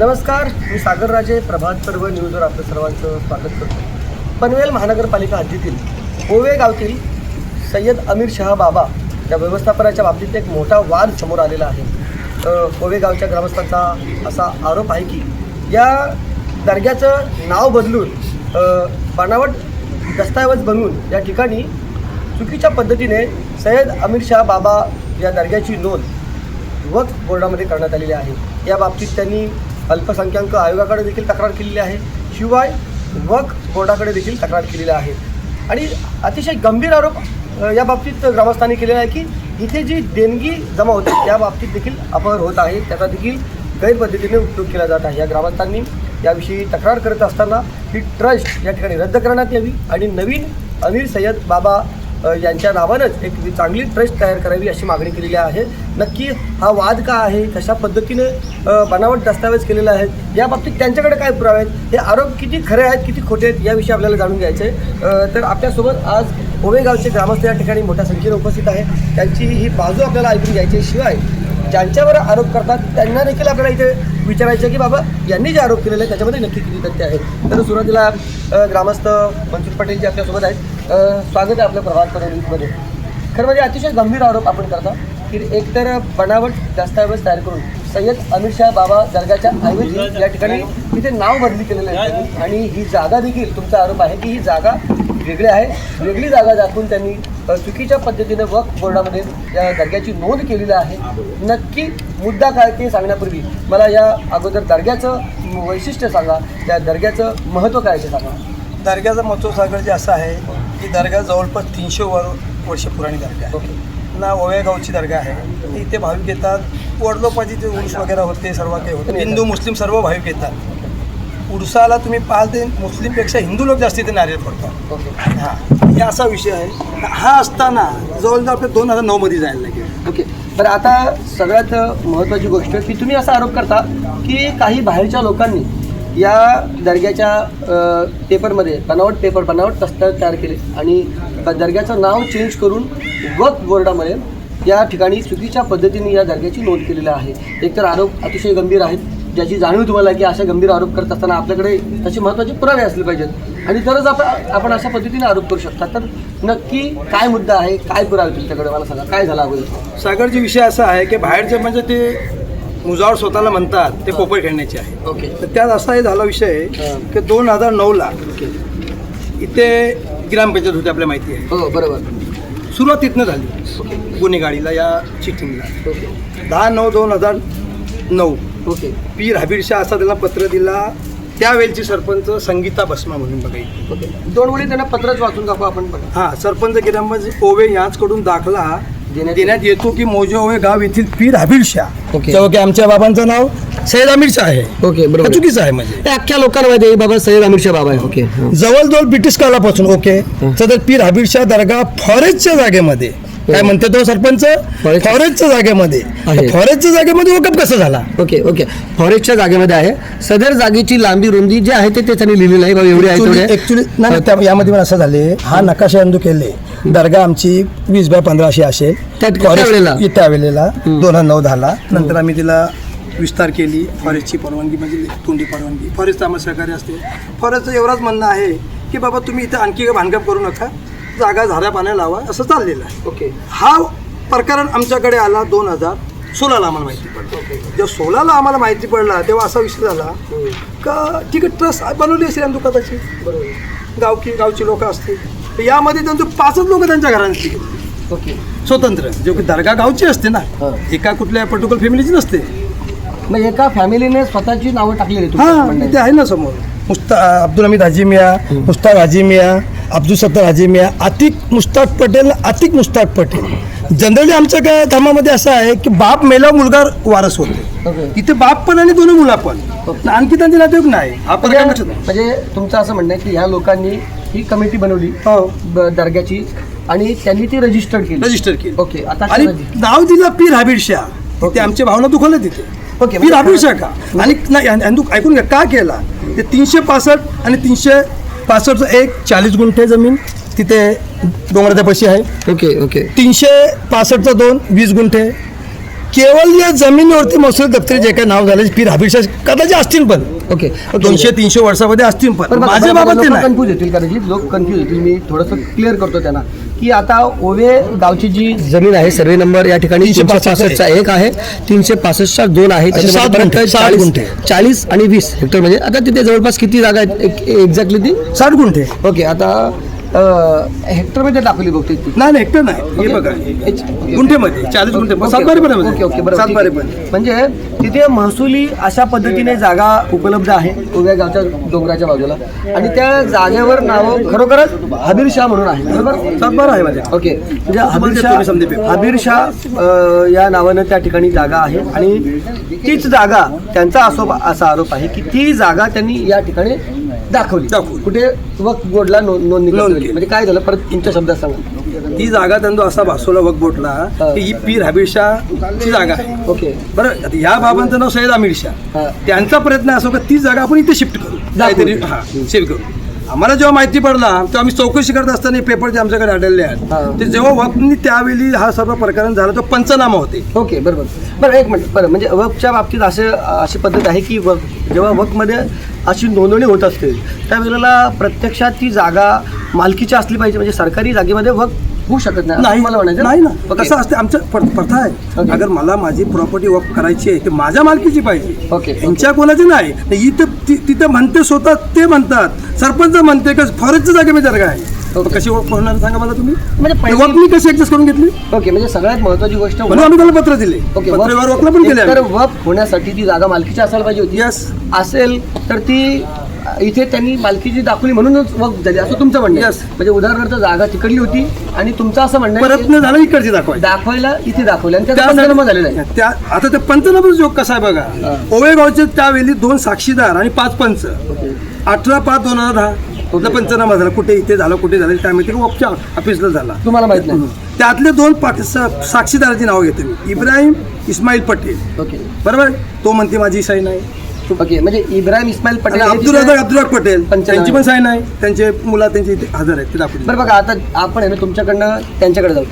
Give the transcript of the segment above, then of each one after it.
नमस्कार मी सागर राजे प्रभात पर्व न्यूजवर आपलं सर्वांचं स्वागत करतो. पनवेल महानगरपालिका हद्दीतील ओवे गावतील सय्यद अमीर शहा बाबा या व्यवस्थापनाच्या बाबतीत एक मोठा वाद समोर आलेला आहे. ओवे गावच्या ग्रामस्थांचा असा आरोप आहे की या दर्ग्याचं नाव बदलून बनावट दस्तऐवज बनवून या ठिकाणी चुकीच्या पद्धतीने सय्यद अमीर शहा बाबा या दर्ग्याची नोंद वक्फ बोर्डामध्ये करण्यात आलेली आहे. या बाबतीत त्यांनी अल्पसंख्याक आयोगाकडे देखील तक्रार केलेली आहे. शिवाय वक्फ बोर्डाकडे देखील तक्रार केलेली आहे. आणि अतिशय गंभीर आरोप या बाबतीत ग्रामस्थांनी केलेला आहे की इथे जी देणगी जमा होते त्या बाबतीत देखील अपहार होत आहे. त्याचा देखील गैरपद्धतीने उपयोग केला जात आहे. या ग्रामस्थांनी याविषयी तक्रार करत असताना ही ट्रस्ट या ठिकाणी रद्द करण्यात यावी आणि नवीन अमीर सय्यद बाबा यांच्या नावानंच एक चांगली ट्रस्ट तयार करावी अशी मागणी केलेली आहे. नक्की हा वाद का आहे? कशा पद्धतीने बनावट दस्तावेज केलेले आहेत? या बाबतीत त्यांच्याकडे काय पुरावे आहेत? हे आरोप किती खरे आहेत किती खोटे आहेत याविषयी आपल्याला जाणून घ्यायचे आहे तर आपल्यासोबत आज ओवेगावचे ग्रामस्थ या ठिकाणी मोठ्या संख्येने उपस्थित आहे त्यांची ही बाजू आपल्याला ऐकून घ्यायची शिवाय ज्यांच्यावर आरोप करतात त्यांना देखील आपल्याला इथे विचारायचं की बाबा यांनी जे आरोप केलेले आहेत त्याच्यामध्ये नक्की किती तथ्य आहेत तर सुरुवातीला ग्रामस्थ मंजूर पटेल जे आपल्यासोबत आहेत. स्वागत आहे आपलं प्रभात मध्ये खरं म्हणजे अतिशय गंभीर आरोप आपण करता की एकतर बनावट दस्तऐवज तयार करून सय्यद अमित शाह बाबा दर्गाच्या ऐवजी या ठिकाणी तिथे नाव बदली केलेलं आहे आणि ही जागा देखील तुमचा आरोप आहे की ही जागा वेगळी आहे वेगळी जागा दाखवून त्यांनी चुकीच्या पद्धतीने वक्फ बोर्डामध्ये या दर्ग्याची नोंद केलेली आहे. नक्की मुद्दा काय ते सांगण्यापूर्वी मला या अगोदर दर्ग्याचं वैशिष्ट्य सांगा त्या दर्ग्याचं महत्त्व काय ते सांगा. दर्ग्याचं महत्त्व सागर जे असं आहे की दर्गा जवळपास तीनशे वर वर्ष पुराणी दर्गा आहे. ओके. ना ओवेगावची दर्गा आहे. इथे भाविक येतात. वडलोपाची ते उर्स वगैरे होते सर्व काही होते हिंदू मुस्लिम सर्व भाविक येतात. उर्साला तुम्ही पाहाल ते मुस्लिमपेक्षा हिंदू लोक जास्त इथे नारियल पडतात ओके. हां. हे असा विषय आहे. हा असताना जवळजवळ आपल्या दोन हजार नऊमध्ये जायला लागेल. ओके. बरं आता सगळ्यात महत्त्वाची गोष्ट की तुम्ही असा आरोप करता की काही बाहेरच्या लोकांनी या दर्ग्याच्या पेपरमध्ये बनावट पेपर बनावट दस्तावेज तयार केले. आणि दर्ग्याचं नाव चेंज करून वक्फ बोर्डामध्ये या ठिकाणी चुकीच्या पद्धतीने या दर्ग्याची नोंद केलेली आहे. एकतर आरोप अतिशय गंभीर आहेत ज्याची जाणीव तुम्हाला की अशा गंभीर आरोप करत असताना आपल्याकडे तसे महत्त्वाचे पुरावे असले पाहिजेत. आणि तरच आपण आपण अशा पद्धतीने आरोप करू शकता. तर नक्की काय मुद्दा आहे काय पुरावे तुमच्याकडे? मला सांगा काय झाला अगोदर? सागरजी विषय असा आहे की बाहेरचे म्हणजे ते मुजावर स्वतःला म्हणतात ते पोपट खेळण्याचे आहे. ओके. तर त्यात असा हे झाला विषय. की दोन हजार नऊला इथे ग्रामपंचायत होती आपल्या माहिती आहे. हो बरोबर. सुरुवात तिथनं झाली. गुन्हेगाडीला या चिटिंगला दहा नऊ दोन हजार नऊ. ओके. पीर हबीर शाह असा त्याला पत्र दिला. त्यावेळची सरपंच संगीता भस्मा म्हणून बघायची दोन वेळी त्यांना पत्रच वाचून दाखवा आपण बघा. हा सरपंच ग्रामपंच ओवे यांचकडून दाखला. देण्यात- येतो की मोजे ओवे गाव येथील पीर हबीर शाह. ओके. तेव्हा की आमच्या बाबांचं नाव सैद आमीर शाह आहे. ओके बरोबर. हे चुकीचं आहे म्हणजे. हे अख्ख्या लोकांना माहिती आहे बाबा सय्यद अमीर शाह बाबा आहे. ओके हं. जवळजवळ ब्रिटिश कालापासून ओके. तर पीर हबीर शाह दर्गा फॉरेस्टच्या जागेमध्ये. काय म्हणते तो सरपंच? फॉरेस्ट- फॉरेस्टच्या जागेमध्ये. आहे. फॉरेस्टच्या जागेमध्ये वकफ कसं झाला? Okay okay. फॉरेस्टच्या जागेमध्ये आहे. सदर जागेची लांबी रुंदी जी आहे ते त्याच्याने लिहिलेलं आहे. बाबा एवढी आहे तेवढी. आहे. ऍक्च्युली नाही त्या- यामध्ये पण असं झाले. हा नकाशा अंदू केले. दर्गा आमची वीस बाय पंधराशे असेल त्या- त्यावेळेला? त्यावेळेला दोन हजार नऊ झाला. नंतर आम्ही तिला विस्तार केली. फॉरेस्टची परवानगी म्हणजे तोंडी परवानगी. फॉरेस्ट आम्हाला सहकार्य असते. फॉरेस्टचं एवढंच म्हणणं आहे की बाबा तुम्ही इथं आणखी बांधकाम करू नका. जागा झाड्या पाण्या लावा. असं चाललेलं आहे. ओके. हा प्रकरण आमच्याकडे आला दोन हजार सोळाला आम्हाला माहिती पडलं. जेव्हा सोळाला आम्हाला माहिती पडला तेव्हा असा विषय झाला. का ठीक आहे ट्रस्ट बनवली असेल आम दुकानाची? बरोबर. गावकी गावची लोक असतील. तर यामध्ये त्यांचे पाचच लोक त्यांच्या घरांची ओके. स्वतंत्र. जो की दर्गा गावची असते ना हा. एका कुठल्या पर्टिक्युलर फॅमिलीची नसते. मग एका फॅमिलीने स्वतःची नावं टाकलेली आहेत हा म्हणणं इथे आहे. ना समोर. मुस्ता अब्दुल हमीद हाजी मिया मुस्ताक हाजी मिया अब्दुल सत्तार हाजी मिया आतिक मुस्ताक पटेल आतिक मुस्ताक पटेल. जनरली आमच्या काय धर्मामध्ये असं आहे की बाप मेला मुलगा वारस होते. इथे बाप पण आणि दोन्ही मुला पण. ओके. आणखी त्यांचे नातेवाईक नाही. हा प्रकार म्हणजे. म्हणजे तुमचं असं म्हणणं आहे की ह्या लोकांनी ही कमिटी बनवली ब- दर्ग्याची आणि त्यांनी ती रजिस्टर्ड केली. रजिस्टर केली. ओके आता आणि नाव दिलं पीर शाह. ओके. तिथे आमच्या भावना दुखवलं तिथे ओके, पीर म्हणजे शाह का? आणि नाही आणि- आणि तू ऐकून घ्या का केला? ते तीनशे पासष्ट आणि तीनशे पासष्टचं एक चाळीस गुंठे जमीन तिथे डोंगराच्या आहे. Okay okay. तीनशे पासष्टचं दोन वीस गुंठे. केवळ या जमिनीवरती मसूर दप्तरी जे काही नाव झालं पीर हबीर शाह कदाचित असतील पण. ओके दोनशे तीनशे वर्षामध्ये असतील पण. माझ्या बाबत ते नाही. कन्फ्यूज होतील कारण की लोक कन्फ्यूज होतील. मी थोडंसं क्लिअर करतो त्यांना. की आता ओवे गावची जी जमीन आहे सर्वे नंबर या ठिकाणी तीनशे तीनशे पासष्टचा पासष्टचा एक आहे तीनशे पासष्टचा दोन आहे. असे सात त्याच्यामध्ये गुंठे, परत सात चाळीस- गुंठे. चाळीस आणि वीस हेक्टर म्हणजे आता तिथे जवळपास किती जागा आहेत? एक्झॅक्टली ती? साठ गुंठे. ओके आता हेक्टरमध्ये दाखवली बहुतेक ती. नाही नाही एकटं नाही. हे बघा. गुंठेमध्ये चाळीस गुंठे. सातबारी पण ओके ओके बरोबर. सातबारी ठीक पण आहे. म्हणजे तिथे महसुली अशा पद्धतीने जागा उपलब्ध आहे उभ्या गावच्या डोंगराच्या बाजूला. आणि त्या जागेवर नाव खरोखरच हबीर शाह म्हणून आहे बरोबर? सातबारा आहे माझ्या. ओके. म्हणजे हबीर शाह. हबीर शाह या नावानं त्या ठिकाणी जागा आहे. आणि तीच जागा त्यांचा असो असा आरोप आहे की ती जागा त्यांनी या ठिकाणी दाखवली दाखवली. कुठे वक्फ बोर्डला नोंद नोंदणी नोंद. केली. म्हणजे काय झालं परत तुमच्या शब्दात सांगा ती जागा त्यांचा असा भासवला वक बोटला हा. की ही पीर हबीर ची जागा आहे ओके बरं आता ह्या बाबांचं नाव सय्यद आमिर शाह हा. त्यांचा प्रयत्न असो की ती जागा आपण इथे शिफ्ट करू काहीतरी हा शिफ्ट करू आम्हाला जेव्हा माहिती पडला तेव्हा आम्ही चौकशी करत असताना हे पेपर जे आमच्याकडे आढळले. आहेत ते जेव्हा वक्फनी त्यावेळी हा सर्व प्रकरण झाला तो पंचनामा होते ओके बरोबर बरं एक मिनिट बरं म्हणजे वकच्या बाबतीत असे अशी पद्धत आहे की वक जेव्हा वकमध्ये अशी नोंदणी होत असते त्यावेळेला प्रत्यक्षात ती जागा मालकीची असली पाहिजे म्हणजे सरकारी जागेमध्ये वक होऊ शकत नाही मला म्हणायचं नाही ना. कसं असते आमचं प्र- प्रथा आहे. अगर मला माझी प्रॉपर्टी वक करायची आहे ते माझ्या मालकीची पाहिजे. ओके त्यांच्या कोणाची नाही. इथं ति- तिथं म्हणते स्वतः ते म्हणतात. सरपंच म्हणते का फॉरेस्टच्या जागेमध्ये जागा आहे. कशी वक होणार सांगा मला तुम्ही? म्हणजे मी कशी ऍडजस्ट करून घेतली? ओके म्हणजे सगळ्यात महत्वाची गोष्ट म्हणून आम्ही त्याला पत्र दिले. ओके पण केले तर. वक होण्यासाठी ती जागा मालकीची असायला पाहिजे होती. असेल तर ती इथे त्यांनी मालकीची दाखवली म्हणूनच वक झाली असं तुमचं म्हणणं आहे. Yes. म्हणजे उदाहरणार्थ जागा तिकडली होती आणि तुमचं असं म्हणणं आहे परत की न झालं इकडची दाखवायची. दाखवायला इथे दाखवलं आणि त्याचा पंचनामा झालेला आहे. त्या आता ते पंचनामा जोग कसा आहे. बघा? ओवेगावचे त्यावेळी दोन साक्षीदार आणि पाच पंच. अठरा पाच दोन हजार दहा. कुठला पंचनामा झाला. कुठे इथे झाला कुठे झालं काय माहिती का ऑफिसला झाला. तुम्हाला माहीत नाही. त्यातले दोन सा- साक्षीदाराची नावं घेते मी. इब्राहिम इस्माईल पटेल. ओके. बरोबर? तो म्हणते माझी सही नाही. ओके म्हणजे इब्राहिम इस्माईल आणि पटेल हे अब्दुल तिथे- रजाक अब्दुल पटेल पंचनामे. त्यांची पण सही नाही त्यांचे मुला त्यांची इथे हजर आहेत ते दाखवली बरं बघा आता आपण आहे ना तुमच्याकडनं त्यांच्याकडे जाऊ.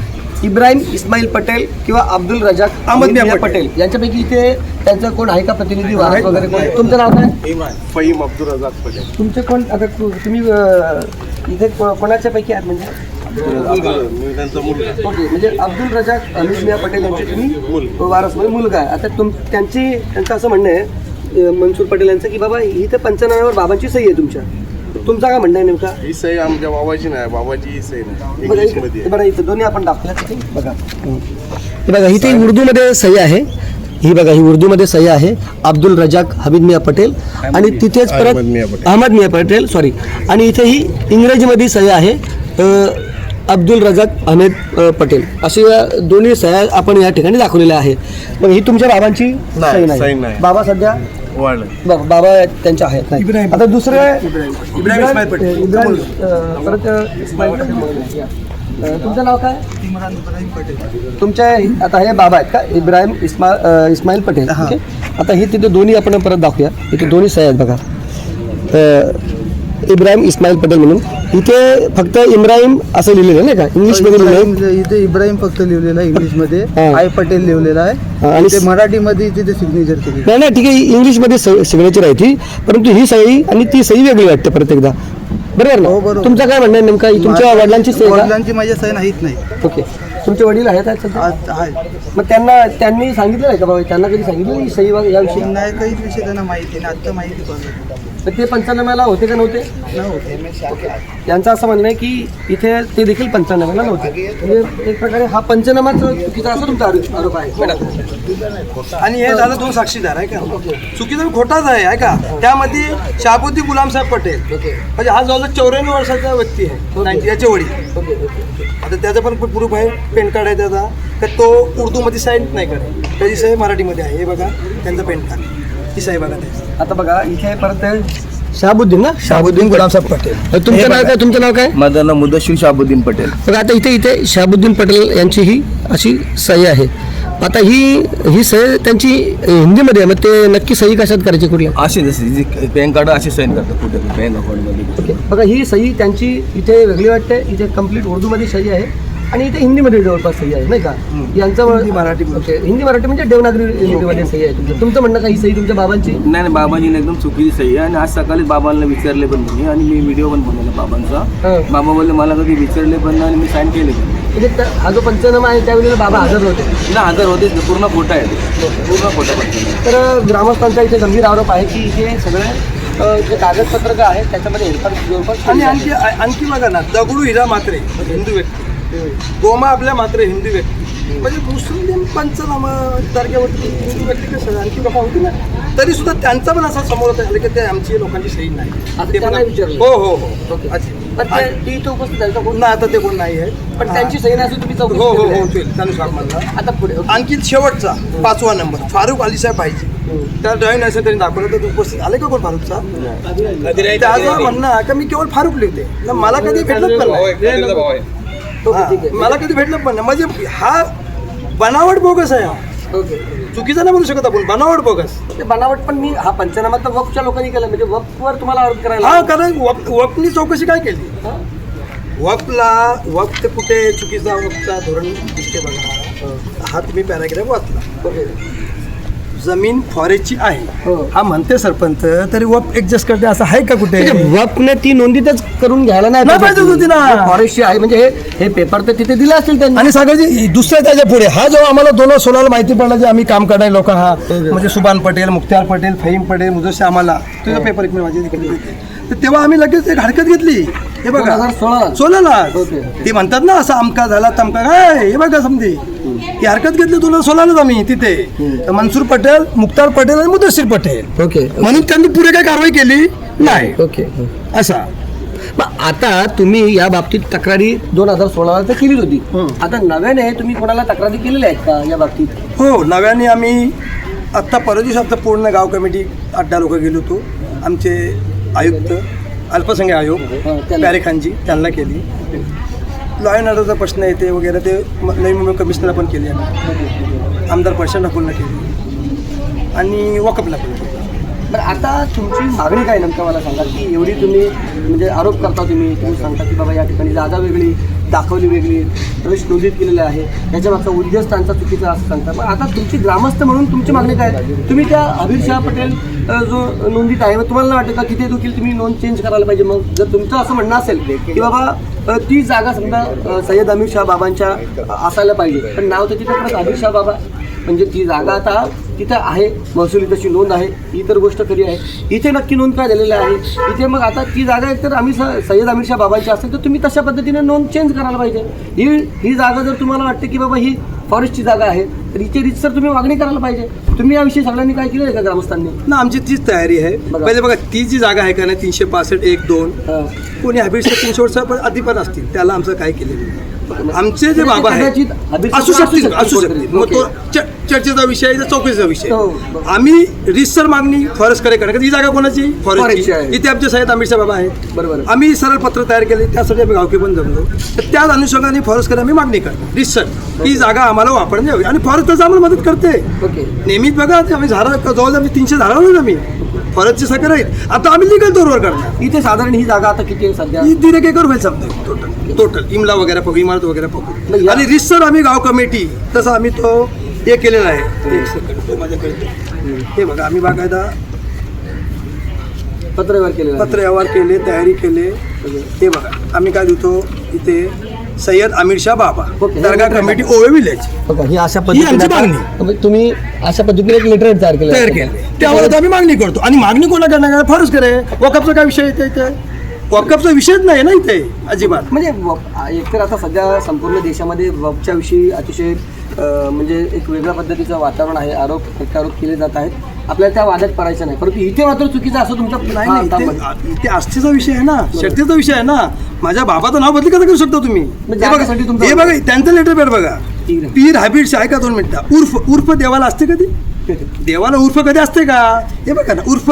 इब्राहिम इस्माईल पटेल किंवा अब्दुल रजाक अहमद मियाँ मियाँ पटेल. पटेल. यांच्यापैकी इथे त्यांचं कोण आहे का प्रतिनिधी? वाहक आहेत. वगैरे कोण? तुमचं नाव काय? फहीम अब्दुल रजाक पटेल. तुमचे कोण? आता तु- तुम्ही अं, इथे को- कोणाच्या पैकी आहात म्हणजे? मी त्यांचा मुलगा ओके म्हणजे अब्दुल रजाक अमित मिया पटेल यांचे तुम्ही वारस म्हणजे मुलगा आहे. आता तुम त्यांची त्यांचं असं म्हणणं आहे मनसूर पटेल यांचं की बाबा इथं पंचनाम्यावर बाबांची सही आहे तुमच्या. तुमचा काय म्हणणं आहे नेमका? ही सही आमच्या बाबाची नाही बाबाची ही सही नाही. बघा इथं- बरं इथं दोन्ही आपण दाखवल्या तिथे बघा. हे बघा इथे उर्दूमध्ये सही आहे. ही बघा ही उर्दूमध्ये सही आहे. अब्दुल रजाक हमीद मिया पटेल आणि तिथेच परत अहमद मियाँ पटेल. अहमद मिया पटेल सॉरी आणि इथे ही इंग्रजीमध्ये सही आहे. अ, अब्दुल रजाक अहमेद पटेल. अशी या दोन्ही सह्या आपण या ठिकाणी दाखवलेल्या आहेत. पण ही तुमच्या बाबांची सही सही नाही. नाही. बाबा सध्या बा- बाबा त्यांच्या आहेत. नाही. इब्राहिम. आता दुसरे इब्राहिम. इब्राहिम इस्माईल पटेल. इब्राहिम अ, परत अ, इस्माईल पटेल. म्हणून या. अ, तुमचं नाव काय? तुमच्या आता हे बाबा आहेत का? इब्राहिम इस्मा अ, इस्माईल पटेल. ओके? आता हे तिथे दोन्ही आपण परत दाखवूया. इथे दोन्ही सह्या आहेत बघा. अ, इब्राहिम इस्माईल पटेल म्हणून. इथे फक्त इब्राहिम असं लिहिलेलं आहे नाही का? इंग्लिशमध्ये लिहिलेलं आहे. इब्राहिम- इथे इब्राहिम फक्त लिहिलेला आहे इंग्लिशमध्ये हा. आय पटेल लिहिलेला हा, आहे आणि ते स- मराठीमध्ये तिथे सिग्नेचर केली नाही नाही ठीक आहे. इंग्लिशमध्ये सिग्नेचर आहे ती. परंतु ही सही आणि ती सही वेगळी वाटते परत एकदा. बरोबर हो, ना बरोबर. तुमचं काय म्हणणं आहे नेमका? तुमच्या वडिलांची सही का? वडिलांची माझ्या सही नाहीत नाही. ओके. तुमचे वडील आहेत आहेत सध्या? आज आहे मग त्यांना त्यांनी सांगितलं नाही का बाबा? त्यांना कधी सांगितलं ही सही वगैरे याविषयी नाही काहीच विषय त्यांना माहिती नाही. आत्ता माहिती पडलं तर ते पंचनाम्याला होते का नव्हते? यांचं असं म्हणणं आहे की इथे ते देखील पंचनाम्याला नव्हते. म्हणजे एक प्रकारे हा पंचनामाच चुकीचा असं तुमचा आरोप आरोप आहे आणि हे झालं दोन साक्षीदार आहे का? चुकीचा खोटाच आहे आहे का? त्यामध्ये शाबुद्दीन गुलामसाहेब पटेल. म्हणजे हा जवळजवळ चौऱ्याण्णव वर्षाचा व्यक्ती आहे. नाईन्टी याचे वडील. आता त्याचं पण प्रूफ आहे. पेन कार्ड आहे त्याचा. तर तो उर्दूमध्ये साईन नाही करत. त्याची सही मराठीमध्ये आहे. हे बघा त्यांचं पेन कार्ड. ही सही आता बघा इथे परत शहाबुद्दीन ना? शाबुद्दीन गुलामसाहेब पटेल. तुमचं नाव काय? तुमचं नाव काय? माझं नाव मुदशिर शाबुद्दीन पटेल. बघा आता इथे इथे शहाबुद्दीन पटेल यांची ही अशी सही आहे. आता ही ही सही त्यांची हिंदीमध्ये आहे मग ते नक्की सही कशात करायची कुठल्या? असे जसे जी पॅन कार्ड असे साईन करतात कुठे बँक अकाउंटमध्ये. ओके. बघा ही सही त्यांची इथे वेगळी वाटते. इथे कंप्लीट उर्दूमध्ये सही आहे. आणि इथे हिंदीमध्ये जवळपास सही आहे नाही का? यांचं हिंदी, मराठी हिंदी मराठी म्हणजे देवनागरी हिंदीमध्ये सही आहे तुमचं. तुमचं म्हणणं काही सही तुमच्या बाबांची? नाही नाही बाबाजीने एकदम चुकीची सही आहे. आणि आज सकाळी बाबांना विचारले पण मी आणि मी व्हिडिओ पण बनवला बाबांचा. बाबा बोलले मला कधी विचारले पण नाही आणि मी साईन केले पण म्हणजे हा जो पंचनामा आहे त्यावेळेला बाबा हजर होते. ना हजर होतेच ना, पूर्ण खोटा आहे. पूर्ण खोटा पंचनामा. तर ग्रामस्थांचा इथे गंभीर आरोप आहे की इथे सगळे जे कागदपत्र आहे त्याच्यामध्ये हेरफार जवळपास आणि आणखी. आणखी बघा ना दगडू हिरा मात्रे हिंदू व्यक्ती. गोमा आपल्या मात्रे हिंदू व्यक्ती. म्हणजे मुस्लिम पंचनामा तारखेवरती हिंदू व्यक्ती कसं आणखी लोक होती ना? तरी सुद्धा त्यांचा पण असा समोर होता की ते आमची लोकांची सही नाही. आता ते पण- विचारलं? हो हो हो. ओके. अच्छा. पण ते- ती इथे उपस्थित आहे का? कोण? पुन्हा आता ते कोण नाही आहे पण त्यांची सही नाही असं तुम्ही चौकशी हो हो हो आहे? होईल त्यानुसार म्हणला आता पुढे ओके. आणखी शेवटचा पाचवा नंबर. फारुख अलीसाहेब पाहिजे. त्या ड्राईव्ह लायसन त्यांनी दाखवलं तर उपस्थित आले का कोण फारुखचा त्याचं म्हणणं का? मी केवळ फारुख लिहिते. ना मला कधी भेटलंच पण नाही. हा, ठीक आहे. मला कधी भेटलं पण नाही. म्हणजे हा बनावट बोगस आहे हा. ओके. चुकीचा नाही म्हणू शकत आपण बनावट बोगस. ते बनावट पण मी हा पंचनामा तर वक्फच्या लोकांनी केला म्हणजे वक्फवर तुम्हाला आरोप करायला हा कारण वक वकनी चौकशी काय केली? हा? वकला वक्त कुठे? चुकीचा वकचा धोरण दिसते बघा. हा तुम्ही पॅराग्राफ वाचला. ओके. जमीन फॉरेस्टची आहे. हो. हा म्हणते सरपंच तरी वप ऍडजस्ट करते असं आहे का कुठे? वक्फने ती नोंदीतच करून घ्यायला नाही नाही पाहिजे. होती ना. फॉरेस्टची आहे म्हणजे हे हे पेपर तर तिथे दिले असतील त्यांनी. आणि सगळ्याची दुसऱ्या त्याच्या पुढे. हा जो आम्हाला दोन सोळाला माहिती पडला जे आम्ही काम करणारे लोक हा. म्हणजे सुभान पटेल मुख्तार पटेल फहीम पटेल मुजस्से आम्हाला. तुझा पेपर एक मिनिट माझी तिकडे देते. तर तेव्हा आम्ही लगेच एक हरकत घेतली. हे बघा. 2016 सोळाला. ओके. ते म्हणतात ना असं अमका झाला तमका. काय? हे बघा समधी. ती हरकत घेतली हजार सोळालाच आम्ही तिथे. तर मनसूर पटेल मुख्तार पटेल आणि मुदस्सीर पटेल. ओके. म्हणून त्यांनी पुढे काय कारवाई केली नाही. ओके. असा. मग आता तुम्ही या बाबतीत तक्रारी दोन हजार सोळाला तर केलीच होती. आता नव्याने तुम्ही कोणाला तक्रारी केलेल्या आहेत का या बाबतीत? हो नव्याने आम्ही आत्ता आमचं पूर्ण गाव कमिटी अड्डा लोक गेलो होतो. आमचे आयुक्त अल्पसंख्याक आयोग हा, त्यांना. केली. लॉ अँड ऑर्डरचा प्रश्न येते वगैरे ते नवी मुंबई कमिशनरला पण केली आम्ही आमदार प्रशांत ठाकूरला केली. आणि वकपला पण केली. बरं आता तुमची मागणी काय नेमकं मला सांगा की एवढी तुम्ही म्हणजे आरोप करता तुम्ही तुम्ही सांगता की बाबा या ठिकाणी जागा वेगळी दाखवली वेगळी प्रवेश नोंदीत केलेला आहे. उद्देश त्यांचा चुकीचा असं सांगता. पण आता तुमची ग्रामस्थ म्हणून तुमची मागणी काय तुम्ही त्या अभिर शाह पटेल जो नोंदीत आहे मग तुम्हाला वाटतं का तिथे देखील तुम्ही नोंद चेंज करायला पाहिजे? मग जर तुमचं असं म्हणणं असेल की बाबा अ, ती जागा समजा सय्यद अमीर शाह बाबांच्या असायला पाहिजे. पण नाव तर तिथे परत अमीर शाह बाबा. म्हणजे ती जागा आता तिथं आहे महसुली तशी नोंद आहे ही तर गोष्ट खरी आहे. इथे नक्की नोंद काय झालेली आहे? इथे मग आता ती जागा एकतर आम्ही स- सय्यद अमीर शाह बाबांची असेल तर तुम्ही तशा पद्धतीने नोंद चेंज करायला पाहिजे. ही ही जागा जर तुम्हाला वाटते की बाबा ही फॉरेस्टची जागा आहे. तर हिची रितसर तुम्ही मागणी करायला पाहिजे. तुम्ही याविषयी सगळ्यांनी काय केलं का ग्रामस्थांनी? ना आमची तीच तयारी आहे. पहिले बघा ती जी जागा आहे का नाही तीनशे पासष्ट एक दोन. कोणी अभिषेक तीनशे वर्ष अधिपत असतील त्याला आमचं काय केलेलं नाही. आमचे जे बाबा आहेत असू शकतील असू शकतील. चर्चेचा विषय आहे, चौकशीचा विषय हो. आम्ही रिसर मागणी फॉरेस्टकडे करणार. ही जागा कोणाची? फॉरेस्टची. फॉरेस्टची आहे. इथे आमचे साहेब अमित बाबा आहेत. बरोबर. आम्ही सरळ पत्र तयार केले त्यासाठी आम्ही गावकी पण जमलो. तर त्याच अनुषंगाने फॉरेस्टकडे आम्ही मागणी करतो रिसर. ही जागा आम्हाला वापरण्यात यावी. आणि फॉरेस्ट आम्हाला मदत करते. ओके. नेहमीच बघा ते आम्ही झाडं जवळ आम्ही तीनशे झाडावर आम्ही. फॉरेस्टची सगळं आहेत आता आम्ही लिगल तोरवर करणार. इथे साधारण ही जागा आता किती आहे सध्या? ही दीड एक एकर होईल समजा. टोटल टोटल इमला वगैरे बघू इमारत वगैरे या- आणि रिसर आम्ही गाव कमिटी तसं आम्ही तो हे केलेला आहे. एक सेकंड तो माझ्याकडे हे बघा आम्ही बाकायदा पत्रव्यवहार आहे. पत्र व्यवहार केले तयारी केले. हे बघा आम्ही काय देतो इथे? सय्यद आमिर शाह बाबा. दर्गा कमिटी ओवे विलेज. ही अशा आता- मागणी. तुम्ही अशा पद्धतीने एक लेटर तयार केलं तयार केले. त्यावर आम्ही मागणी करतो. आणि मागणी कोणा करणार फारच करे वकपचा काय विषय येते इथे वकपचा विषयच नाही ना इथे अजिबात. म्हणजे एकतर आता सध्या संपूर्ण देशामध्ये वबच्या विषयी अतिशय म्हणजे एक वेगळ्या पद्धतीचं वातावरण आहे आरोप प्रत्यारोप केले जात आहेत. आपल्याला त्या वादात पडायचं नाही. परंतु इथे मात्र चुकीचं असं तुमच्या नाही आता- इथे- इथे आस्थेचा विषय आहे ना. शक्तीचा विषय आहे ना. माझ्या बाबाचं नाव बदली कसं करू शकता तुम्ही? हे बघा तुमचं- हे बघा त्यांचं लेटर पॅड बघा. ठीक आहे. पीर का दोन मिनिटं. उर्फ उर्फ देवाला असते कधी? देवाला उर्फ कधी असते का? हे बघा ना उर्फ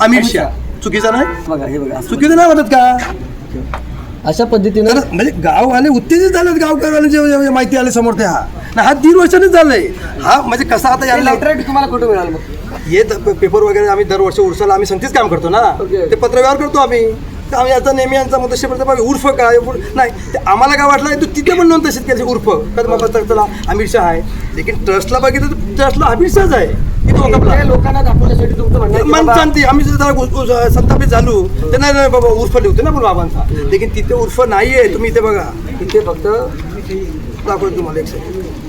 अमिर शाह. चुकीचा नाही? बघा हे बघा. असं. चुकीचं नाही म्हणत का? अशा पद्धतीनं तर म्हणजे गाववाले उत्तेजित झालेत गावकऱ्याला जे जे माहिती आले समोर ते हा ना हा दीड वर्षानेच झालंय. हा म्हणजे कसा आता याला लेटर तुम्हाला कुठं मिळालं मग? हे द- पेपर वगैरे आम्ही दरवर्षी उरसाला आम्ही संगतीच काम करतो ना. ओके. ते पत्रव्यवहार करतो आम्ही. तर आम्ही आता नेहमी यांचा मुद्दा पडतो बाबा उर्फ काय? नाही ते आम्हाला काय वाटलं तू तिथे पण नोंद तशीच केली उर्फ. तर चला अमित शहा आहे. लेकिन ट्रस्टला बघितलं तर ट्रस्टला अमित शहाच आहे. हे लोकांना दाखवण्यासाठी तुमचं म्हणणं आहे की मन बाबा- शांती आम्ही जर संतापित झालो. तर नाही नाही बाबा उर्फ लिहतो ना पण बाबांचा. लेकिन तिथे उर्फ नाही आहे तुम्ही इथे बघा. इथे फक्त दाखवतो तुम्हाला एक सेकंड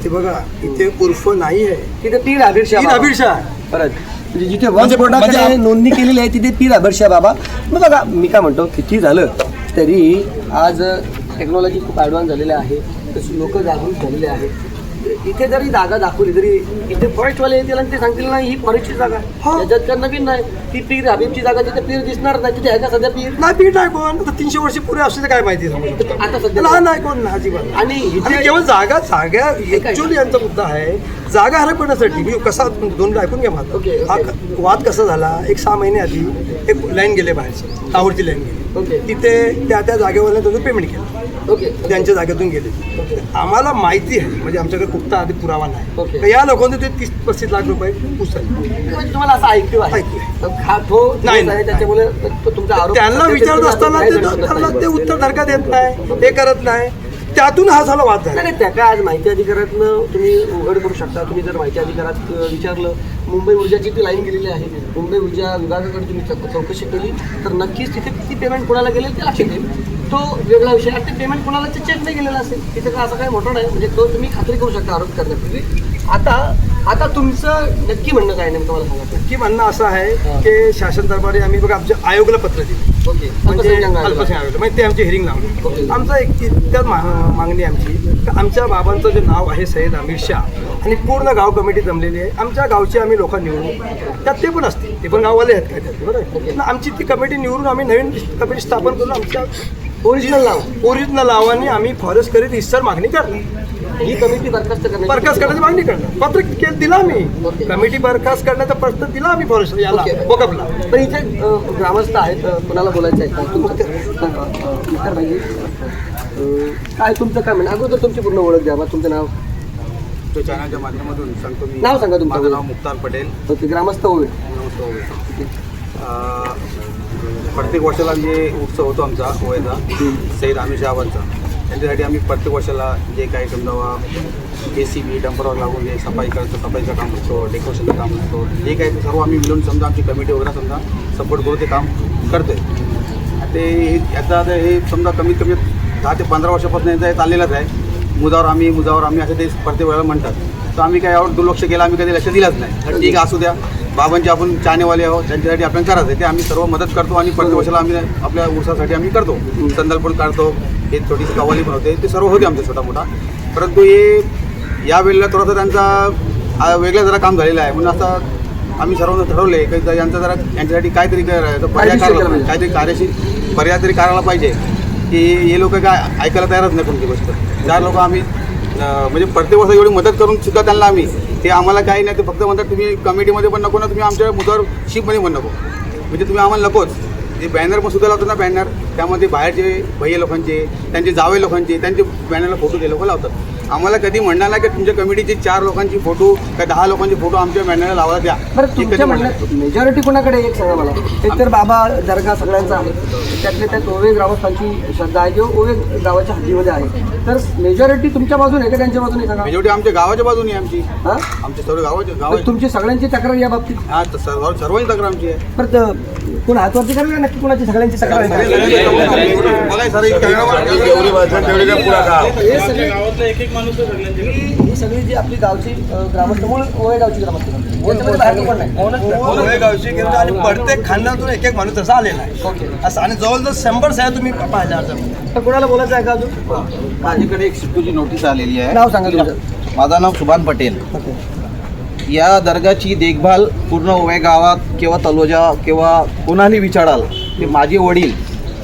इथे बघा इथे उर्फ नाही आहे. तिथे पीर आबिर शाह तीन बाबा. अमित शहा. आहे. परत. म्हणजे जिथे वंश म्हणजे- बोर्डाकडे म्हणजे नोंदणी केलेली आहे तिथे पीर आबरशा बाबा. मग बघा मी काय म्हणतो किती झालं तरी आज टेक्नॉलॉजी खूप ॲडव्हान्स झालेली आहे. तशी लोक जागरूक झालेले आहेत. इथे जरी जागा दाखवली तरी इथे फॉरेस्टवाले येतील आणि ते सांगतील नाही ही फॉरेस्टची जागा. त्याच्यात काय नवीन नाही. ती पीर हबीबची जागा तिथे पीर दिसणार नाही तिथे आहे का सध्या पीर. नाही पीठ आहे कोण. आता तीनशे वर्ष पुरे असले तर काय माहिती आता सध्या लहान आहे कोण नाही. अजिबात आणि इथे केवळ जागा जागा? ऍक्च्युअली यांचा मुद्दा आहे. जागा हरपण्यासाठी मी कसा दोन ऐकून घ्या माझं हा. क- वाद कसा झाला? एक सहा महिने आधी एक लाईन गेले बाहेरची. टावरची लाईन. गेली. तिथे त्या त्या जागेवर त्यांचं पेमेंट केलं. त्यांच्या जागेतून गेले. आम्हाला माहिती आहे म्हणजे आमच्याकडे कुठचा आधी पुरावा नाही. तर या लोकांनी ते तीस पस्तीस लाख रुपये उचलले म्हणजे तुम्हाला असं ऐकू आहे? ऐकू तर हा तो नाही. त्याच्यामुळे तो त्यांना विचारत असताना ते त्यांना. ते उत्तर धरका देत नाही हे करत नाही. त्यातून हा झाला वाद झाला. नाही, त्या काय आज माहिती अधिकारातनं तुम्ही उघड करू शकता. तुम्ही जर माहिती अधिकारात विचारलं मुंबई ऊर्जाची ती लाईन गेलेली आहे. मुंबई ऊर्जा विभागाकडे तुम्ही चौकशी केली तर नक्कीच तिथे किती पेमेंट कोणाला गेलेलं? ते लक्षात येईल तो वेगळा विषय. आहे ते पेमेंट कोणाला चेक नाही गेलेलं असेल. तिथे काय असं काही मोठं नाही. म्हणजे तो तुम्ही खात्री करू शकता आरोप करण्यापूर्वी. आता आता तुमचं नक्की म्हणणं काय नेमकं मला सांगा. की म्हणणं असं आहे की शासन दरबारी आम्ही बघा आमच्या आयोगाला पत्र दिलं. ओके. म्हणजे आयोग. म्हणजे ते आमची हिरिंग ओके. लावली आमचा एक इतक्यात मागणी आमची की आमच्या बाबांचं जे नाव आहे सय्यद अमीर शाह आणि पूर्ण गाव कमिटी जमलेली आहे. आमच्या गावची आम्ही लोक निवडून त्यात ते पण असतील. ते पण गाववाले आहेत काय त्यात बरोबर? आमची ती कमिटी निवडून आम्ही नवीन कमिटी स्थापन करून आमच्या ओरिजिनल नाव. ओरिजिनल नावाने आम्ही फॉरेस्ट करीत इस्तर मागणी करणार. ही कमिटी बरखास्त करण्याची बरखास्त करण्याची मागणी करणार. पत्र के- दिला आम्ही. कमिटी बरखास्त करण्याचा प्रश्न दिला आम्ही फॉरेस्ट याला ओके. वकफला पण इथे ग्रामस्थ आहेत कोणाला बोलायचं आहे का? तुमचं काय तुमचं काय म्हणणं? अगोदर तुमची पूर्ण ओळख द्या तुमचं नाव. तो चॅनलच्या माध्यमातून सांगतो मी. नाव सांगा तुमचं. माझं नाव मुक्तार पटेल. ग्रामस्थ होईल. अं, प्रत्येक वर्षाला जे उत्सव होतो आमचा ओळेचा सईद आमिर शाबांचा त्यांच्यासाठी आम्ही प्रत्येक वर्षाला जे काही समजा ए सी बी डंपरवर लागून जे सफाई करतो सफाईचं काम असतो डेकोरेशनचं काम असतो जे काही ते सर्व आम्ही मिळून समजा आमची कमिटी वगैरे समजा सपोर्ट करून ते काम करतोय. ते याचा आता हे समजा कमीत कमी दहा ते पंधरा वर्षापासून यांचा हे चाललेलाच आहे. मुजावर आम्ही मुजावर आम्ही असं ते प्रत्येक वेळेला म्हणतात. तर आम्ही काय यावर दुर्लक्ष केलं आम्ही कधी लक्ष दिलंच नाही. ठीक आहे असू द्या. बाबांचे आपण चाहनेवाले आहोत त्यांच्यासाठी आपण करायचं आहे ते आम्ही सर्व मदत करतो आणि प्रत्येक वर्षाला आम्ही आपल्या उर्सासाठी आम्ही करतो. संदल पण काढतो हे छोटीशी कवाली पण होते ते सर्व होते आमचे छोटा मोठा परंतु हे या वेळेला थोडासा त्यांचा वेगळं जरा काम झालेलं आहे. म्हणून आता आम्ही सर्वांना ठरवले की जर यांचं जरा यांच्यासाठी काहीतरी करायचं पर्याय. पाहिजे. काहीतरी कार्यशील पर्याय तरी करायला पाहिजे. की हे लोक काय ऐकायला तयारच नाही कोणती गोष्ट. चार लोक आम्ही म्हणजे प्रत्येक वर्ष एवढी मदत करून सुद्धा त्यांना आम्ही ते आम्हाला काही नाही ते फक्त म्हणतात तुम्ही कमिटीमध्ये पण नको ना तुम्ही आमच्या मुद्द्यावर शिपमध्ये पण नको. म्हणजे तुम्ही आम्हाला नकोच. जे बॅनर पण सुद्धा लावतात ना बॅनर त्यामध्ये बाहेरचे भैया लोकांचे त्यांचे जावे लोकांचे त्यांचे बॅनरला फोटो ते लोक लावतात. आम्हाला कधी म्हणणार नाही की तुमच्या कमिटीचे चार लोकांची फोटो का दहा लोकांचे फोटो आमच्या बॅनरला लावायला द्या. बरं तुमच्या म्हणण्यात मेजॉरिटी कोणाकडे आहे एक सांगा मला एक तर बाबा दर्गा सगळ्यांचा आहे. त्यातले त्यात ओवे ग्रामस्थांची श्रद्धा आहे किंवा ओवे गावाच्या हद्दीमध्ये आहे. तर मेजॉरिटी तुमच्या बाजूने आहे का त्यांच्या बाजूने सांगा मेजॉरिटी आमच्या गावाच्या बाजूने आहे आमची. हा? आमच्या सर्व गावाच्या तर गाव तुमची सगळ्यांची तक्रार या बाबतीत? हा तर सर्व सर्वांची तक्रार आमची आहे. परत कोण हातवरती करेल का नक्की कोणाची सगळ्यांची तक्रार आहे? बघा सर जेवढी तेवढी काय पुढा का हे सगळी ही ही सगळी जी आपली गावची ग्रामस्थ मूळ ओवे गावची ग्रामस्थ ओळे गावची केंद्र आणि प्रत्येक खांडातून एक एक माणूस तसा आलेला आहे. ओके. असं आणि जवळजवळ शंभर साया तुम्ही पाहिजे. तर कोणाला बोलायचं आहे का अजून? माझ्याकडे एक सिक्युरिटी नोटीस आलेली आहे. नाव सांगा तुमचं. माझं नाव सुभान पटेल. या दर्गाची देखभाल पूर्ण ओवे गावात किंवा तलोजा किंवा कोणालाही विचाराल ते माझे वडील.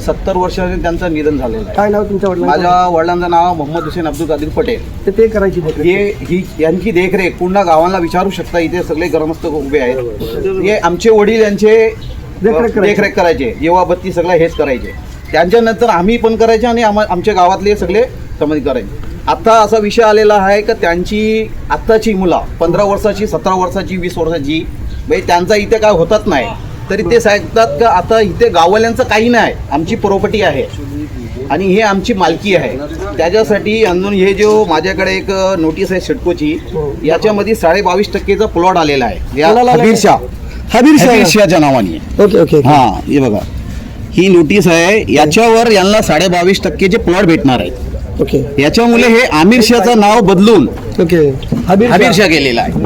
सत्तर वर्षाने त्यांचं निधन झालेलं आहे. काय नाव तुमच्या वडिलांचं? माझ्या वडिलांचं नाव मोहम्मद हुसेन अब्दुल कादिर पटेल. तर ते करायची देखरेख. हे ही यांची देखरेख पूर्ण गावाला विचारू शकता इथे सगळे ग्रामस्थ उभे आहेत. हे आमचे वडील यांचे देखरेख करायचे. देखरेख करायचे. जेव्हा बत्ती सगळं हेच करायचे. त्याच्यानंतर आम्ही पण करायचे आणि आम्हा आमच्या गावातले सगळे समज करायचे. आता असा विषय आलेला आहे का त्यांची आत्ताची मुलं पंधरा वर्षाची सतरा वर्षाची वीस वर्षाची म्हणजे त्यांचा इथे काय होतच नाही. तरी ते सांगतात का आता इथे गाववाल्यांचं काही नाही. आमची प्रॉपर्टी आहे. आणि हे आमची मालकी आहे. त्याच्यासाठी अजून हे जो माझ्याकडे एक नोटीस आहे सिडकोची याच्यामध्ये साडे बावीस टक्केचा प्लॉट आलेला आहे. या कोणाला आलेला हबीर आहे? शाह हबीर शाह. हबीर शाहच्या नावाने. ओके ओके हा हे बघा. ही नोटीस आहे. याच्यावर यांना साडे बावीस टक्केचे प्लॉट भेटणार आहेत ओके. याच्यामुळे हे आमिर शाहचं नाव बदलून ओके. हबीर हबीर शाह. शाह केलेला आहे.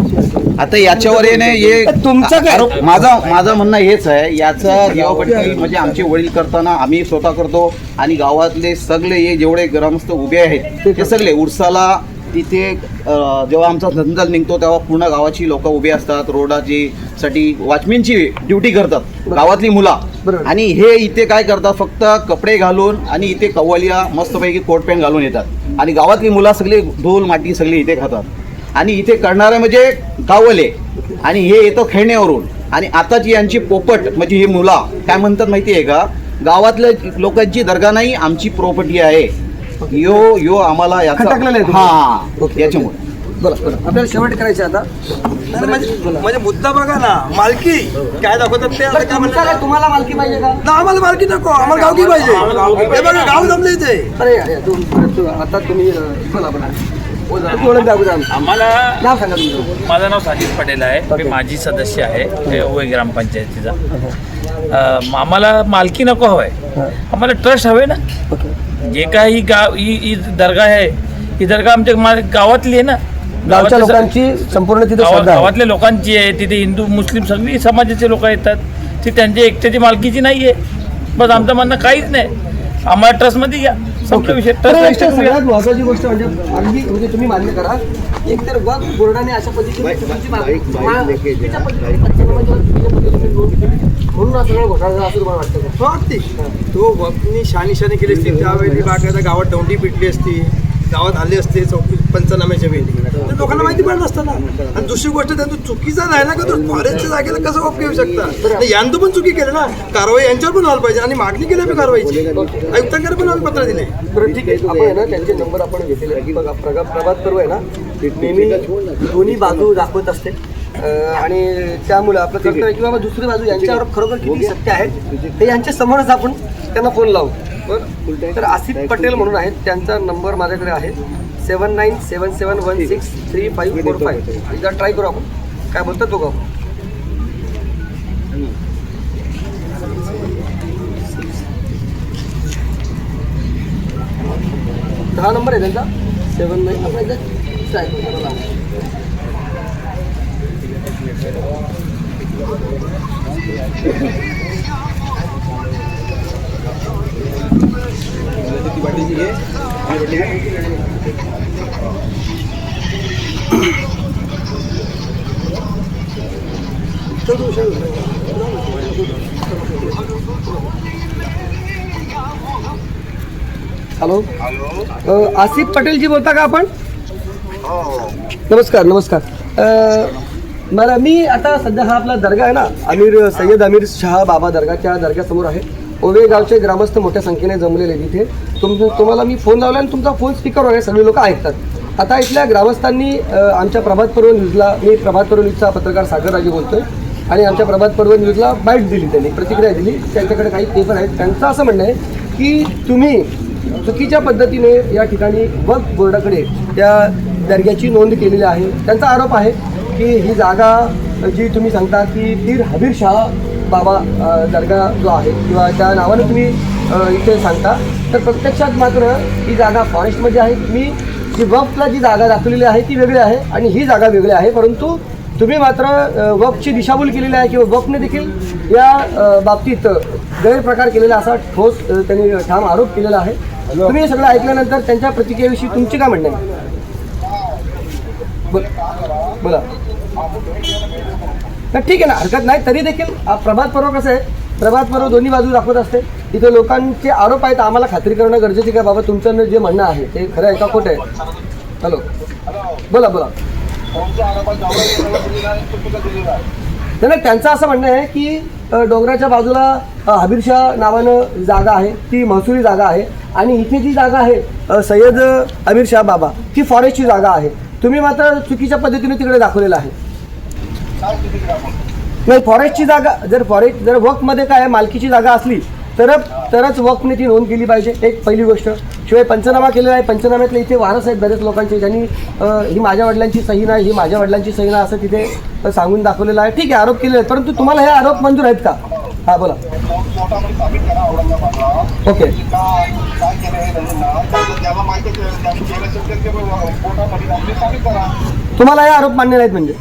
आता याच्यावर हे नाही हे तुमचं काय? आरोप माझा माझं म्हणणं हेच आहे याचा दिवापट्टी म्हणजे आमचे वडील करताना आम्ही स्वतः करतो आणि गावातले सगळे हे जेवढे ग्रामस्थ उभे आहेत ते सगळे उरसाला तिथे अं, जेव्हा आमचा धंदा निघतो तेव्हा पूर्ण गावाची लोक उभी असतात रोडाची साठी वॉचमॅनची ड्युटी करतात गावातली मुला. बरोबर. आणि हे इथे काय करतात फक्त कपडे घालून आणि इथे कव्वालिया मस्तपैकी कोट पॅन्ट घालून येतात. आणि गावातली मुलं सगळी धूल माती सगळी इथे खातात. आणि इथे करणारे म्हणजे गावले आणि हे येतं खेळण्यावरून. आणि आताची यांची पोपट म्हणजे ही मुला काय म्हणतात माहिती आहे का? गावातल्या लोकांची दर्गा नाही आमची प्रॉपर्टी आहे. यो यो आम्हाला याचा? हा याच्यामुळे. आपल्याला शेवट करायचे आता. म्हणजे म्हणजे मुद्दा बघा ना मालकी. काय दाखवतात ते आता काय म्हणतात? तुम्हाला मालकी पाहिजे का? ना आम्हाला मालकी नको आम्हाला गावकी पाहिजे. गाव जमले इथे. आता तुम्ही हो, ओळख दाखवू आम्हाला. नाव सांगा तुमचं. माझं नाव साजिद पटेल आहे. मी माजी सदस्य आहे. हे ओवे ग्रामपंचायतीचा. अं, आम्हाला मालकी नको हवं आहे आम्हाला ट्रस्ट हवे ना. जे काही गाव ही ही दर्गा आहे ही दर्गा आमच्या मा- गावातली आहे ना. गावच्या लोकांची संपूर्ण तिथे गावातल्या लोकांची आहे. तिथे हिंदू मुस्लिम सगळी समाजाचे लोक येतात. ती त्यांच्या एकट्याची मालकीची नाही आहे बस आमचं म्हणणं काहीच नाही. आम्हाला ट्रस्टमध्ये घ्या. संपला विषय. तर सगळ्यात महत्वाची गोष्ट म्हणजे अगदी म्हणजे तुम्ही मान्य करा एक तर वक बोर्डाने अशा पद्धतीने तुमची मा- मा- चुकीच्या पद्धतीने पंचनामाच्या चुकीच्या पद्धतीने नोंद केली. म्हणून हा सगळा घोटाळा झाला असं तुम्हाला वाटतं का? तो वक्तनी शानिशाने केली असती त्यावेळी बागायला गावात दौंडी पिटली असती. गावात आले असते चौकी पंचनाम्याच्या वेळी. तर लोकांना माहिती पडलं नसतं ना. आणि दुसरी गोष्ट त्यांचा चुकीचा राहिला का तो फॉरेस्टच्या जागेला कसं ऑफ घेऊ शकता? यांचं पण चुकी केली ना. कारवाई यांच्यावर पण व्हायला पाहिजे आणि मागणी केली आम्ही कारवाईची. आयुक्तांकडे पण आम्ही पत्र दिले. बरं ठीक आहे. आपण आहे ना त्यांचे नंबर आपण आहेत. बघा प्रगा प्रभात पर्व आहे ना नेहमी दोन्ही बाजू दाखवत असते. आणि त्यामुळे आपलं कळतं की बाबा दुसरी बाजू यांच्यावर खरोखर किती सत्य आहेत हे यांच्या समोरच आपण त्यांना फोन लावू. बरं तर आसिफ पटेल म्हणून आहेत. त्यांचा नंबर माझ्याकडे आहे. Seven nine seven seven one six three five four five. एकदा ट्राय करू आपण. काय बोलतात तो आपण? दहा नंबर आहे त्यांचा. सेवन नाईन आपण एकदा ट्राय करू त्याला लावू. हॅलो आसिफ पटेलजी बोलता का आपण? नमस्कार नमस्कार. अ, मला मी आता सध्या हा आपला दर्गा आहे ना अमीर सय्यद अमीर शहा बाबा दर्गा त्या दर्ग्यासमोर आहे. ओवे गावचे ग्रामस्थ मोठ्या संख्येने जमलेले आहेत तुम तुम्हाला मी फोन लावला आणि तुमचा फोन स्पीकरवर आहे सगळे लोक ऐकतात. आता इथल्या ग्रामस्थांनी अ, आमच्या प्रभात पर्व न्यूजला मी प्रभात पर्व न्यूजचा पत्रकार सागरराजे बोलतो बोलतोय. आणि आमच्या प्रभात पर्व न्यूजला बाईट दिली त्यांनी प्रतिक्रिया दिली. त्यांच्याकडे काही पेपर आहेत. त्यांचं असं म्हणणं आहे की तुम्ही चुकीच्या पद्धतीने या ठिकाणी वक्फ बोर्डाकडे त्या दर्ग्याची नोंद केलेली आहे. त्यांचा आरोप आहे की ही जागा जी तुम्ही सांगता की पीर हबीर शाह बाबा दर्गा जो आहे किंवा त्या नावानं तुम्ही इथे सांगता. तर प्रत्यक्षात मात्र ही जागा फॉरेस्टमध्ये आहे. तुम्ही जी वफला जी जागा दाखवलेली आहे ती वेगळी आहे आणि ही जागा वेगळी आहे. परंतु तुम्ही मात्र वफची दिशाभूल केलेली आहे किंवा वफने देखील या बाबतीत गैरप्रकार केलेला असा ठोस त्यांनी ठाम आरोप केलेला आहे. तुम्ही हे सगळं ऐकल्यानंतर त्यांच्या प्रतिक्रियेविषयी तुमची काय म्हणणं आहे? बोल. नाही, ठीक आहे ना हरकत नाही. तरी देखील प्रभात पर्व कसं आहे? प्रभात पर्व दोन्ही बाजू दाखवत असते. इथे लोकांचे आरोप आहेत. आम्हाला खात्री करणं गरजेचे का बाबा? तुमचं जे म्हणणं आहे ते खरं आहे का खोटं आहे? हॅलो. बोला बोला. नाही नाही, त्यांचं असं म्हणणं आहे की डोंगराच्या बाजूला हबीरशाह नावानं जागा आहे ती महसुली जागा आहे आणि इथे जी जागा आहे सय्यद अमीर शाह बाबा ती फॉरेस्टची जागा आहे. तुम्ही मात्र चुकीच्या पद्धतीने तिकडे दाखवलेलं आहे. नाही फॉरेस्टची जागा जर फॉरेस्ट जर वक्फमध्ये काय आहे, मालकीची जागा असली तर तरच वक्फने ती नोंद केली पाहिजे. एक पहिली गोष्ट. शिवाय पंचनामा केलेला आहे. पंचनाम्यातले इथे वारस आहेत बरेच लोकांचे ज्यांनी ही माझ्या वडिलांची सही नाही ही माझ्या वडिलांची सही नाही असं तिथे सांगून दाखवलेलं आहे. ठीक आहे आरोप केलेले आहेत. परंतु तुम्हाला हे आरोप मंजूर आहेत का? हां बोला. ओके. तुम्हाला हे आरोप मान्य नाहीत म्हणजे?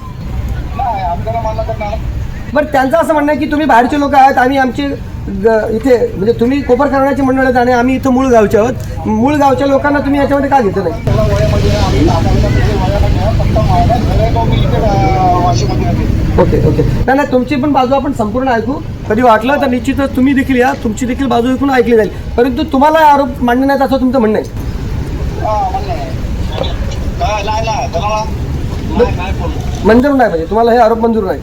बरं त्यांचं असं म्हणणं आहे की तुम्ही बाहेरचे लोक आहात आम्ही आमचे इथे म्हणजे तुम्ही कोपर करण्याची मंडळ आहेत आणि आम्ही इथं मूळ गावचे आहोत. मूळ गावच्या लोकांना तुम्ही याच्यामध्ये का घेतलं नाही? Okay okay. नाही नाही तुमची पण बाजू आपण संपूर्ण ऐकू. कधी वाटलं तर निश्चितच तुम्ही देखील या तुमची देखील बाजू ऐकून ऐकली जाईल. परंतु तुम्हाला हे आरोप मान्य नाहीत असं तुमचं म्हणणं आहे. मंजूर नाही पाहिजे. तुम्हाला हे आरोप मंजूर नाही.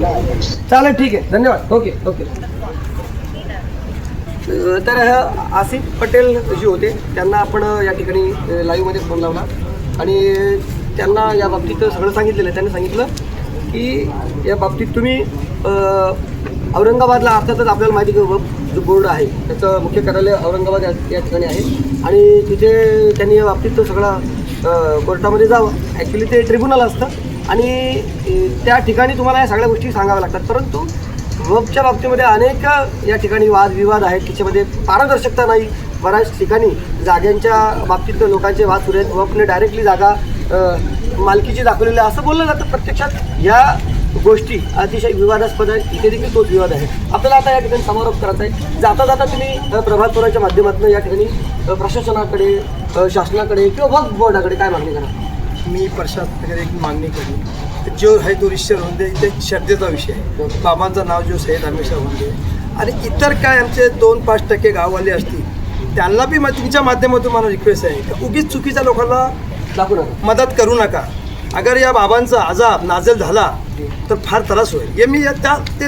चालेल ठीक आहे. धन्यवाद. Okay okay. तर आसिफ पटेल जे होते त्यांना आपण या ठिकाणी लाईव्हमध्ये फोन लावला. आणि त्यांना या बाबतीत सगळं सांगितलेलं आहे. त्यांनी सांगितलं की या बाबतीत तुम्ही औरंगाबादला अर्थातच आपल्याला माहिती जो बोर्ड आहे त्याचं मुख्य कार्यालय औरंगाबाद या ठिकाणी आहे. आणि तिथे त्यांनी या बाबतीत सगळं कोर्टामध्ये जावं. ॲक्च्युली ते ट्रिब्युनल असतं. आणि त्या ठिकाणी तुम्हाला या सगळ्या गोष्टी सांगाव्या लागतात. परंतु वबच्या बाबतीमध्ये अनेक या ठिकाणी वादविवाद आहेत. त्याच्यामध्ये पारदर्शकता नाही. बऱ्याच ठिकाणी जाग्यांच्या बाबतीत लोकांचे वाद सुरू आहेत. वबने डायरेक्टली जागा मालकीची दाखवलेली आहे. असं बोललं जातं प्रत्यक्षात. या गोष्टी अतिशय विवादास्पद आहेत. इथे देखील तोच विवाद आहे. आपल्याला आता या ठिकाणी समारोप करायचा आहे. जाता जाता तुम्ही प्रभातपुराच्या माध्यमातून या ठिकाणी प्रशासनाकडे शासनाकडे किंवा वक्फ बोर्डाकडे काय मागणी करा मी प्रशासनाकडे एक मागणी करी. जो आहे तो रिश्तर होऊन इथे श्रद्धेचा विषय आहे. बाबांचं नाव जो सय्यद हमेशा होऊन आणि इतर काय आमचे दोन पाच टक्के गाववाले असतील त्यांना बी तुमच्या माध्यमातून मला रिक्वेस्ट आहे की उगीच चुकीच्या लोकांना दाखवू नका. मदत करू नका. अगर या बाबांचा आजाब नाजल झाला तर फार त्रास होईल. हे मी या- त्या ते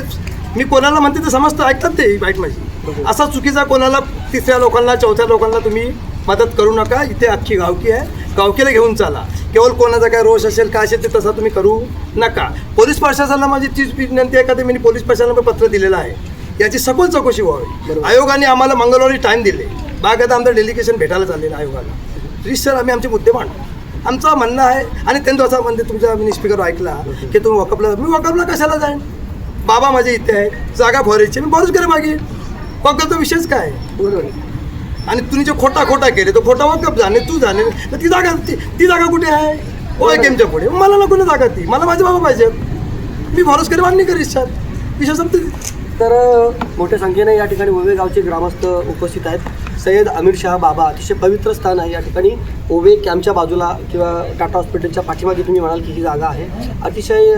मी कोणाला म्हणते ते समजतं ऐकतात ते वाईट माझी. असा चुकीचा कोणाला तिसऱ्या लोकांना चौथ्या लोकांना तुम्ही मदत करू नका. इथे अख्खी गावकी आहे. गावकीला घेऊन चाला. केवळ कोणाचा काय रोष असेल काय असेल ते तसा तुम्ही करू नका. पोलीस प्रशासनाला माझी तीच विनंती आहे का ते मी पोलीस प्रशासनाला पत्र दिलेलं आहे. याची सखोल चौकशी व्हावी. आयोगाने आम्हाला मंगळवारी टाईम दिले. बागायत आमचं डेलिगेशन भेटायला चाललेलं आयोगाला. प्लीज सर आम्ही आमचे मुद्दे मांडतो आमचं म्हणणं आहे आणि त्यांचं असं म्हणते तुमच्या मी स्पीकर ऐकला की तुम्ही वकपला मी वकपला कशाला जाईन? बाबा माझे इथे आहे जागा भरायची मी भरूच करे मागे. वकपचा विषयच काय? बरोबर. आणि तुम्ही जे खोटा खोटा केले तो खोटा वकप झाले तू झाले तर ती जागा ती ती जागा कुठे आहे? ओय गेमच्या पुढे. मला नको ना जागा ती. मला माझे बाबा पाहिजेत. मी भरोस करे मान्य करी इच्छात विषय संपते. तर मोठ्या संख्येने या ठिकाणी ओवे गावचे ग्रामस्थ उपस्थित आहेत. सय्यद अमीर शहा बाबा अतिशय पवित्र स्थान आहे. या ठिकाणी ओवे कॅम्पच्या बाजूला किंवा टाटा हॉस्पिटलच्या पाठीमागे तुम्ही म्हणाल की ही जागा आहे. अतिशय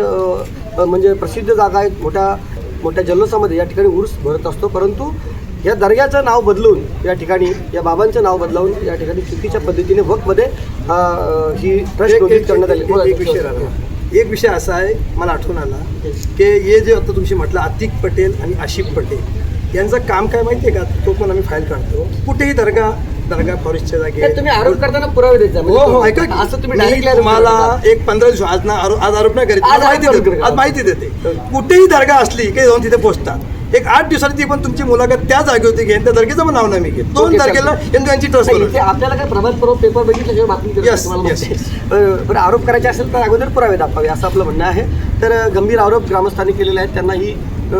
म्हणजे प्रसिद्ध जागा आहे. मोठ्या मोठ्या जल्लोषामध्ये या ठिकाणी उर्स भरत असतो. परंतु या दर्ग्याचं नाव बदलून या ठिकाणी या बाबांचं नाव बदलावून या ठिकाणी चुकीच्या पद्धतीने वकमध्ये ही ट्रस्ट नोंदणी करण्यात आली. एक- विषय एक विषय असा आहे मला आठवण आला की हे जे आता तुमची म्हटलं आतिक पटेल आणि आशिफ पटेल यांचं काम काय माहिती आहे का? तो पण आम्ही फाईल काढतो. कुठेही दर्गा दर्गा फॉरेस्टच्या जागे तुम्ही आरोप करताना पुरावे देत हो हो म्हणजे ऐका. असं तुम्ही मी डायरेक्टली तुम्हाला एक पंधरा दिवस आज ना आज आरोप नाही करीत माहिती देते. कुठेही दर्गा असली की जाऊन तिथे पोहोचतात एक आठ दिवसांनी ती पण तुमची मुलाखत त्या जागे होती घेईन त्या दर्गेचं पण नाव नाही मी घेत. दोन तारखेला यांनी त्यांची ट्रस्ट नाही, इथे आपल्याला काय प्रभात पर्व पेपर बघितल्याशिवाय बातमी करता Yes, तुम्हाला yes, माहिती आहे. अ, बरं आरोप करायचे असेल तर अगोदर पुरावे दाखवावे असं आपलं म्हणणं आहे. तर अ, गंभीर आरोप ग्रामस्थांनी केलेले आहेत. त्यांना ही अ,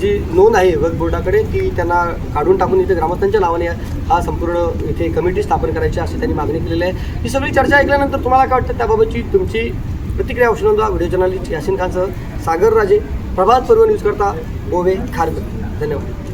जी नोंद आहे वक्फ बोर्डाकडे ती त्यांना काढून टाकून इथे ग्रामस्थांच्या नावाने हा संपूर्ण इथे कमिटी स्थापन करायची अशी त्यांनी मागणी केलेली आहे. ही सगळी चर्चा ऐकल्यानंतर तुम्हाला काय वाटतं? त्याबाबतची तुमची प्रतिक्रिया औषधांचा व्हिडिओ जर्नलिस्ट यासिन खानसह सागर राजे. प्रभात पर्व न्यूज करता ओवे खारकर धन्यवाद.